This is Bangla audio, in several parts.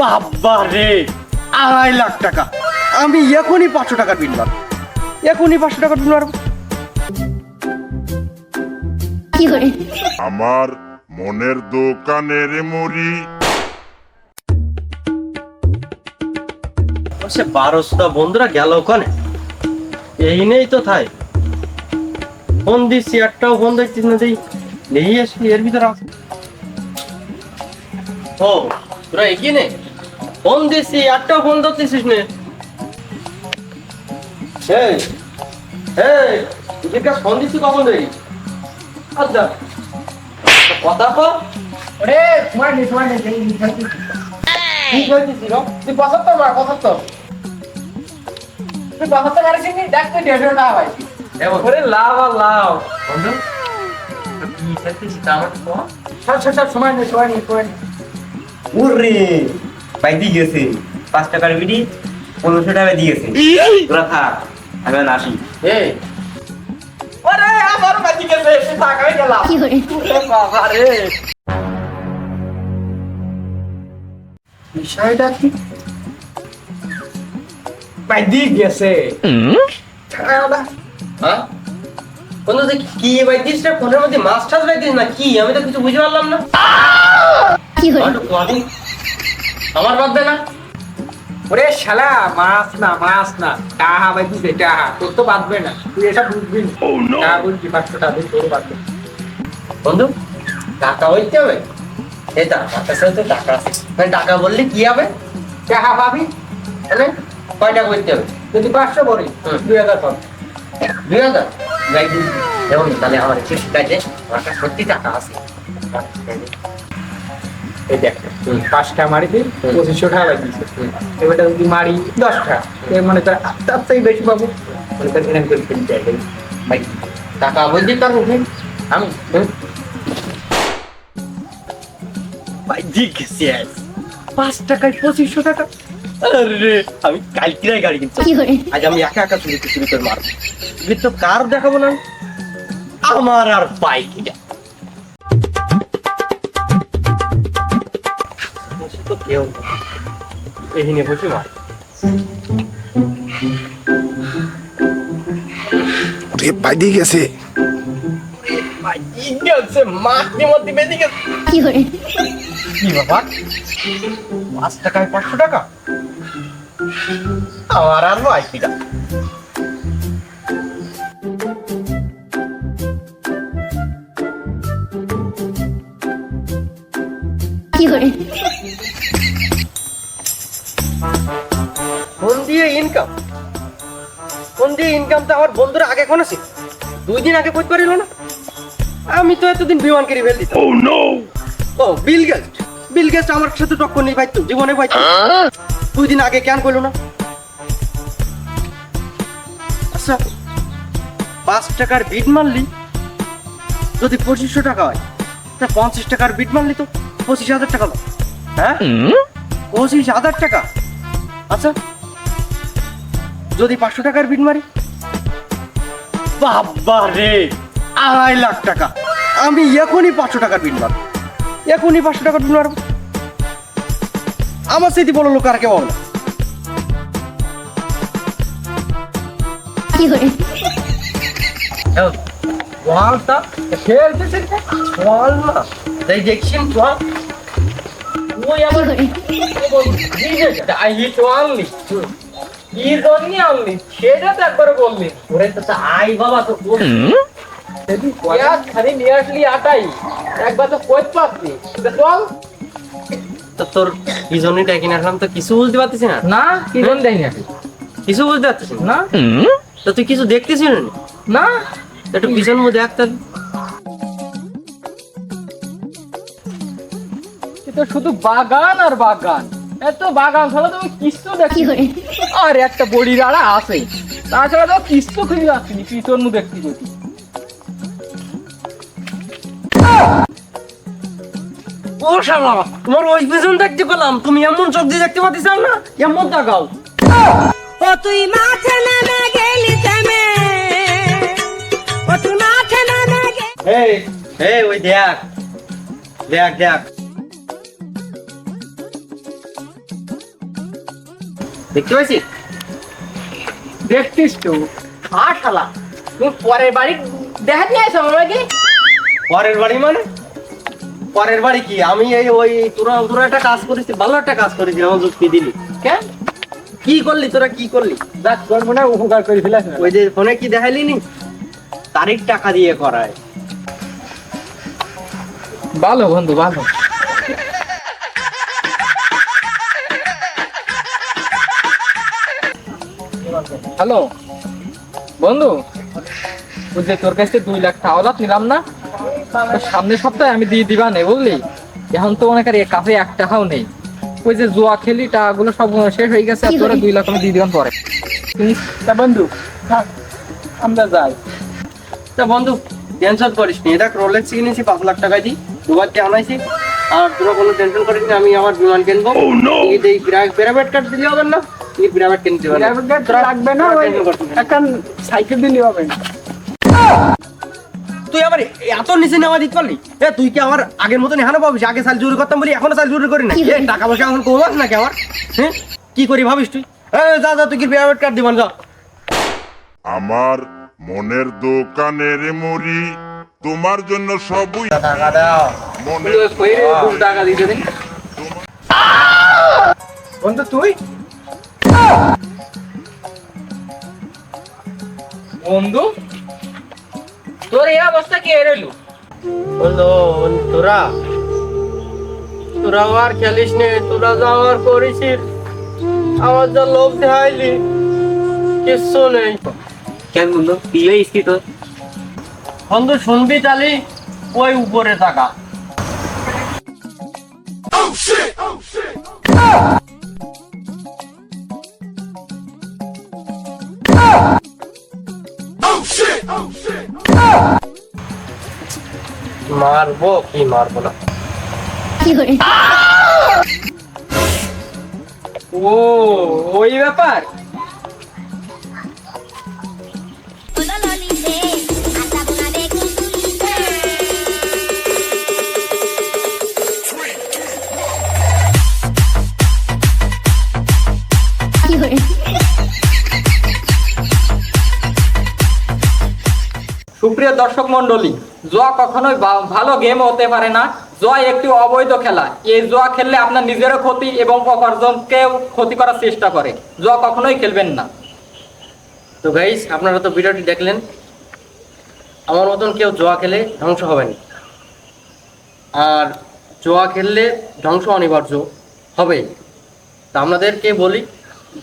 বাবা রে আড়াই লাখ টাকা। আমি এখনই পাঁচশো টাকার বিল মারব এখনই পাঁচশো টাকার বিল মারব কি করে? আমার মনের দোকানের মুড়ি। সে বারোশোটা বন্ধুরা গেল ওখানে। এই নেই তো থাই। ফোন দিচ্ছি একটাও ফোন দেখছিস না দিই নেই আসবি এর ভিতরে আস। ও তোরা এগিয়ে নে। ফোন দিচ্ছি একটাও ফোন ধরতেছিস নে। এই এই তুই কাছে ফোন দিচ্ছি কখন দেই আচ্ছা কথা কর ওরে তোমার নেই তোমার। রে? তুই পঁচাত্তর মার পঁচাত্তর তুই পঁচাত্তর মারিস নি দেখ তুই দেড়শো টাকা পাইছি ওরে লাভ আর লাভ। বন্ধু কি খেলতেছিস আমার তো সব সব সব সময় নেই সময় নেই সময় নেই উরে বাইদি গেছে পাঁচ টাকার বিড়ি পনেরোশো টাকা দিয়েছে। তোরা থাক আমি আসি। এই ওরে আমার বাজি গেছে সে টাকাই গেলাম কি করে বাবা রে। বিষয়টা কি? বাইদি গেছে। হ্যাঁ? বন্ধু তুই কি বাইদিস রে? ফোনের মধ্যে মাছ টাছ বাইদিস না কি? আমি তো কিছু বুঝতে পারলাম না। কি আমার বাদ দে না। ওরে শালা মাছ না মাছ না। টাহা বাইদি দে টাহা তোর তো বাঁধবে না। তুই এটা বুঝবি না। টাহা বুঝবি পাঁচশো টাকা তোর বাঁধবে বন্ধু টাকা হইতে হবে। এই টাকা কাছে তো টাকা আছে। মানে টাকা বললে কি হবে? টাহা পাবি? মানে কয় টাকা হইতে হবে? যদি পাঁচশো বলি। দুই হাজার পাবি। দুই হাজার? বাইদিস যেমন তাহলে আমার একটু শিখাইছে আমার সত্যি টাকা আছে। এই দেখ পাঁচটা মারি দিই পঁচিশশো টাকা লাগিয়েছে এবারটা যদি মারি দশটা এর মানে তার বেশি পাবো। মানে তার এরকম করে কিনতে ভাই টাকা তার আমি ভাই জিজ্ঞেসি পাঁচ টাকায় পঁচিশশো টাকা? আরে আমি কালকিরাই গাড়ি কিনছি আজ আমি একা একা চুরি চুরি করে মারবো। তো কার দেখাবো না আমার আর বাইক কেউ এই নিয়ে বসে মার বাইদি গেছে। কি করে কি ব্যাপার পাঁচ টাকায় পাঁচশো টাকা? আমার আর নয় দিয়ে ইনকাম ফোন দিয়ে ইনকাম তো আমার বন্ধুরা আগে কোন আছে? দুই দিন আগে করতে পারিল না? আমি তো এতদিন বিমান কেড়ে ফেল দিতাম। ও নো ও বিল গেস্ট বিল গেস্ট আমার সাথে টক্কর নেই পাইতো জীবনে পাইতো দুই দিন আগে কেন করল না? আচ্ছা পাঁচ টাকার বিট মারলি যদি পঁচিশশো টাকা হয় তা পঞ্চাশ টাকার বিট মারলি তো পঁচিশ হাজার টাকা হয়। হ্যাঁ পঁচিশ হাজার টাকা? আচ্ছা যদি পাঁচশো টাকার বিট মারি? বাবা রে আড়াই লাখ টাকা। আমি এখনই পাঁচশো টাকার বিট মারব। এখনই পাঁচশো টাকার বিট মারব। আমার স্মৃতি বলো লোক আর কেউ না। দেখছেন ওয়াল ওই আমার কি করে আই হিট ওয়ালনি কি জন্য আনলি? সেটা তো একবার বললি। ওরে তো আই বাবা তো খালি নিয়ে আসলি আটাই। একবার তো কই পাচ্ছি চল তোর কি জন্য ডেকে আসলাম তো কিছু বুঝতে পারতেছি না। না কি জন দেয় না কিছু বুঝতে পারতেছি না। তো তুই কিছু দেখতেছিস না? না। একটু পিছন মুখ দেখ তাহলে। তো শুধু বাগান আর বাগান। এত বাগান ছাড়া তুমি কিস্তু দেখি আর একটা বড়ি রাড়া আছে। তাছাড়া তো কিস্তু খুঁজে যাচ্ছি পিছন মু দেখতে দেখি ও শালা তোমার ওই পিছন দেখতে পেলাম তুমি এমন চোখ দিয়ে দেখতে পাচ্ছিস না এমন তাকাও। ও তুই মাঠে নেমে গেলি থেমে ও তুই মাঠে নেমে গেলি এই এই ওই দেখ দেখ দেখ। দেখতে দেখতিস তো। আর শালা তুমি পরের বাড়ি দেখা নিয়ে আসো আমাকে পরের বাড়ি মানে? পরের বাড়ি কি? আমি এই ওই তোরা তোরা একটা কাজ করিস ভালো একটা কাজ করেছি আমার যুক্তি দিলি কেন কি করলি তোরা কি করলি? দেখ তোর মনে উপকার করে ফেলাস ওই যে ফোনে কি দেখাইলি নি? তারিখ টাকা দিয়ে করায়। ভালো বন্ধু ভালো। হ্যালো? বন্ধু ওই যে তোর কাছে দুই লাখ টাকা নিলাম না? সামনের সপ্তাহে আমি দিয়ে দিবা নেই বুঝলি? এখন তো অনেক আর কাছে এক টাকাও নেই। ওই যে জুয়া খেলি টাকাগুলো সব শেষ হয়ে গেছে আর তোরা দুই লাখ আমি দিয়ে দিবান পরে। তা বন্ধু আমরা যাই। তা বন্ধু টেনশন করিস নি দেখ রোলেক্স কিনেছি পাঁচ লাখ টাকা দিই দুবারকে আনাইছি। আর তোরা কোনো টেনশন করিস না আমি আমার বিমান কিনবো। এই প্রাইভেট কার্ড দিলে হবে না। এই প্রাইভেট কিনতে হবে Private লাগবে না ওই একটা সাইকেল দিলে হবে তুই আবার এত নিচে নেওয়া দিতে পারলি? এ তুই কি আমার আগের মতন এখানে পাবিস আগে সাল চুরি করতাম বলি এখনও সাল চুরি করি না এ টাকা পয়সা এখন কমাস নাকি আমার হ্যাঁ কি করি ভাবিস তুই? এ যা যা তুই কি প্রাইভেট কার্ড দিবান যা। আমার মনের দোকানের মুড়ি তোমার জন্য সবই টাকা দাও। মনে টাকা দিতে দিন বন্ধু তুই? বন্ধু তোর এই অবস্থা কে রইল? বলল তোরা? তোরা আর খেলিস নে তোরা যা আমার করেছিস আমার যা লোভ দেখাইলি কিচ্ছু নেই। কেন বন্ধু কি হয়েছে তোর? বন্ধু শুনবি তালি ওই উপরে থাকা। মারবো কি মারবো না। ও ওই ব্যাপার? সুপ্রিয় দর্শক মন্ডলী জোয়া কখনোই ভালো গেম হতে পারে না। জোয়া একটি অবৈধ খেলা। এই জোয়া খেললে আপনার নিজেরও ক্ষতি এবং অপরজনকেও ক্ষতি করার চেষ্টা করে। জোয়া কখনোই খেলবেন না। তো গাইস আপনারা তো ভিডিওটি দেখলেন। আমার মতন কেউ জোয়া খেলে ধ্বংস হবেন আর জোয়া খেললে ধ্বংস অনিবার্য হবেই তা আপনাদেরকে বলি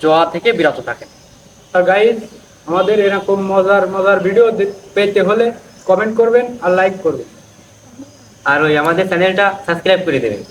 জোয়া থেকে বিরত থাকেন। আর গাইজ আমাদের এরকম মজার মজার ভিডিও পেতে হলে কমেন্ট করবেন আর লাইক করবেন। আর ওই আমাদের চ্যানেলটা সাবস্ক্রাইব করে দেবেন।